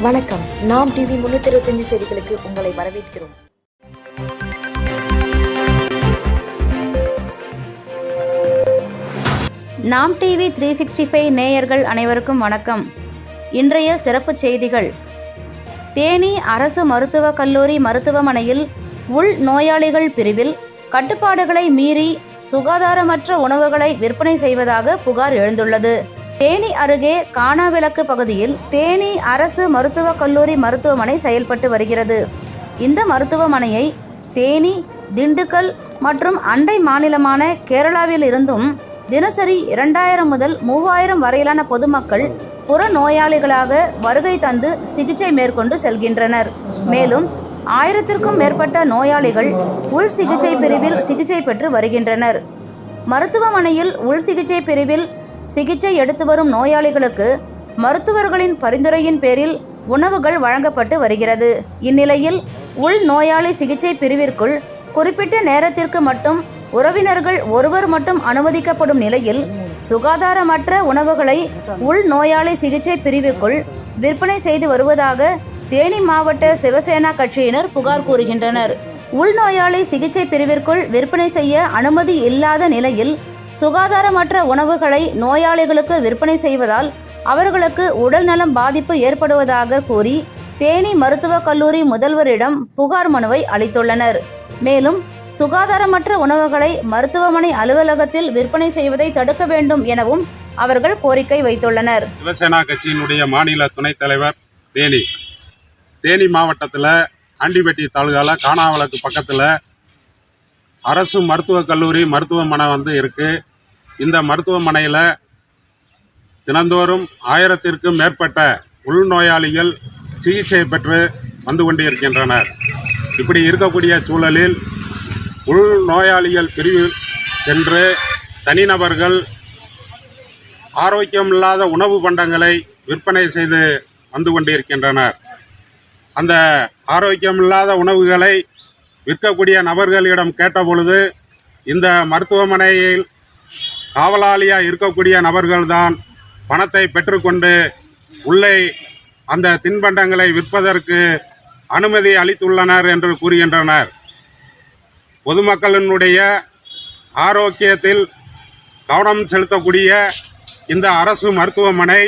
வணக்கம். நாம் டிவி முன்னூத்தி இருபத்தஞ்சு செய்திகளுக்கு உங்களை வரவேற்கிறோம். நாம் டிவி த்ரீ சிக்ஸ்டி ஃபைவ் நேயர்கள் அனைவருக்கும் வணக்கம். இன்றைய சிறப்புச் செய்திகள். தேனி அரசு மருத்துவக் கல்லூரி மருத்துவமனையில் உள் நோயாளிகள் பிரிவில் கட்டுப்பாடுகளை மீறி சுகாதாரமற்ற உணவுகளை விற்பனை செய்வதாக புகார் எழுந்துள்ளது. தேனி அருகே காணாவிளக்கு பகுதியில் தேனி அரசு மருத்துவக் கல்லூரி மருத்துவமனை செயல்பட்டு வருகிறது. இந்த மருத்துவமனையை தேனி திண்டுக்கல் மற்றும் அண்டை மாநிலமான கேரளாவில் இருந்தும் தினசரி இரண்டாயிரம் முதல் மூவாயிரம் வரையிலான பொதுமக்கள் புற நோயாளிகளாக வருகை தந்து சிகிச்சை மேற்கொண்டு செல்கின்றனர். மேலும் ஆயிரத்திற்கும் மேற்பட்ட நோயாளிகள் உள் சிகிச்சை பிரிவில் சிகிச்சை பெற்று வருகின்றனர். மருத்துவமனையில் உள் சிகிச்சை பிரிவில் சிகிச்சை எடுத்து வரும் நோயாளிகளுக்கு மருத்துவர்களின் பரிந்துரையின் பேரில் உணவுகள் வழங்கப்பட்டு வருகிறது. இந்நிலையில் உள் நோயாளி சிகிச்சை பிரிவிற்குள் குறிப்பிட்ட நேரத்திற்கு மட்டும் உறவினர்கள் ஒருவர் மட்டும் அனுமதிக்கப்படும் நிலையில் சுகாதாரமற்ற உணவுகளை உள் நோயாளி சிகிச்சை பிரிவுக்குள் விற்பனை செய்து வருவதாக தேனி மாவட்ட சிவசேனா கட்சியினர் புகார் கூறுகின்றனர். உள்நோயாளி சிகிச்சை பிரிவிற்குள் விற்பனை செய்ய அனுமதி இல்லாத நிலையில் சுகாதாரமற்ற உணவுகளை நோயாளிகளுக்கு விற்பனை செய்வதால் அவர்களுக்கு உடல்நலம் பாதிப்பு ஏற்படுவதாக கூறி தேனி மருத்துவக் கல்லூரி முதல்வரிடம் புகார் மனுவை அளித்துள்ளனர். மேலும் சுகாதாரமற்ற உணவுகளை மருத்துவமனை அலுவலகத்தில் விற்பனை செய்வதை தடுக்க வேண்டும் எனவும் அவர்கள் கோரிக்கை வைத்துள்ளனர். சிவசேனா கட்சியினுடைய மாநில துணைத் தலைவர் தேனி. தேனி மாவட்டத்தில் ஆண்டிபட்டி தாலுகாவில் காணாவளக்கு பக்கத்தில் அரசு மருத்துவக் கல்லூரி மருத்துவமனை வந்து இருக்குது இந்த மருத்துவமனையில் தினந்தோறும் ஆயிரத்திற்கும் மேற்பட்ட உள்நோயாளிகள் சிகிச்சை பெற்று வந்து கொண்டிருக்கின்றனர். இப்படி இருக்கக்கூடிய சூழலில் உள்நோயாளிகள் பிரிவில் சென்று தனிநபர்கள் ஆரோக்கியமில்லாத உணவு பண்டங்களை விற்பனை செய்து வந்து கொண்டிருக்கின்றனர். அந்த ஆரோக்கியமில்லாத உணவுகளை விற்கக்கூடிய நபர்களிடம் கேட்டபொழுது இந்த மருத்துவமனையில் காவலாளியாக இருக்கக்கூடிய நபர்கள்தான் பணத்தை பெற்றுக்கொண்டு உள்ளே அந்த தின்பண்டங்களை விற்பதற்கு அனுமதி அளித்துள்ளனர் என்று கூறுகின்றனர். பொதுமக்களினுடைய ஆரோக்கியத்தில் கவனம் செலுத்தக்கூடிய இந்த அரசு மருத்துவமனை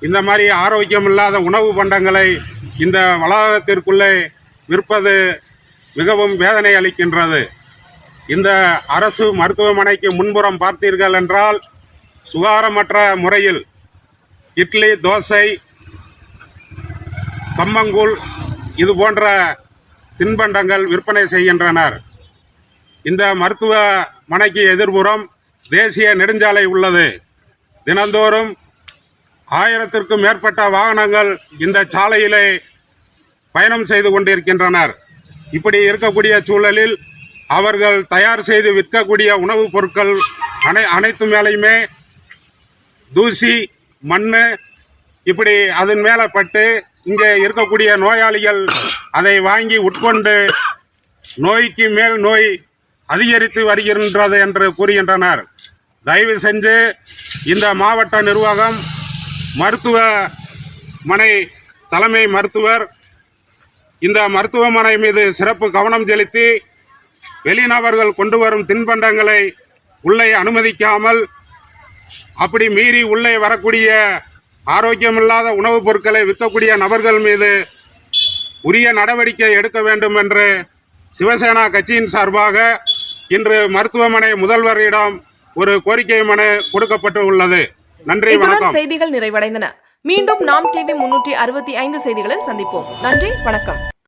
இந்த மாதிரி ஆரோக்கியமில்லாத உணவு பண்டங்களை இந்த வளாகத்திற்குள்ளே விற்பது மிகவும் வேதனை அளிக்கின்றது. இந்த அரசு மருத்துவமனைக்கு முன்புறம் பார்த்தீர்கள் என்றால் சுகாரமற்ற முறையில் இட்லி தோசை கம்மங்கூழ் இது போன்ற தின்பண்டங்கள் விற்பனை செய்கின்றனர். இந்த மருத்துவமனைக்கு எதிர்புறம் தேசிய நெடுஞ்சாலை உள்ளது. தினந்தோறும் ஆயிரத்திற்கும் மேற்பட்ட வாகனங்கள் இந்த சாலையிலே பயணம் செய்து கொண்டிருக்கின்றனர். இப்படி இருக்கக்கூடிய சூழலில் அவர்கள் தயார் செய்து விற்கக்கூடிய உணவுப் பொருட்கள் அனை அனைத்து மேலேயுமே தூசி மண் இப்படி அதன் மேலே பட்டு இங்கே இருக்கக்கூடிய நோயாளிகள் அதை வாங்கி உட்கொண்டு நோய்க்கு மேல் நோய் அதிகரித்து வருகின்றது என்று கூறுகின்றனர். தயவு செஞ்சு இந்த மாவட்ட நிர்வாகம் மருத்துவமனை தலைமை மருத்துவர் இந்த மருத்துவமனை மீது சிறப்பு கவனம் செலுத்தி வெளிநபர்கள் கொண்டு வரும் தின்பண்டங்களை உள்ளே அனுமதிக்காமல் அப்படி மீறி உள்ளே வரக்கூடிய ஆரோக்கியமில்லாத உணவுப் பொருட்களை விற்கக்கூடிய நபர்கள் மீது உரிய நடவடிக்கை எடுக்க வேண்டும் என்று சிவசேனா கட்சியின் சார்பாக இன்று மருத்துவமனை முதல்வரிடம் ஒரு கோரிக்கை மனு கொடுக்கப்பட்டு உள்ளது. நன்றி வணக்கம். செய்திகள் நிறைவடைந்தன. மீண்டும் நாம் டிவி முன்னூற்றி அறுபத்தி ஐந்து செய்திகளில் சந்திப்போம். நன்றி வணக்கம்.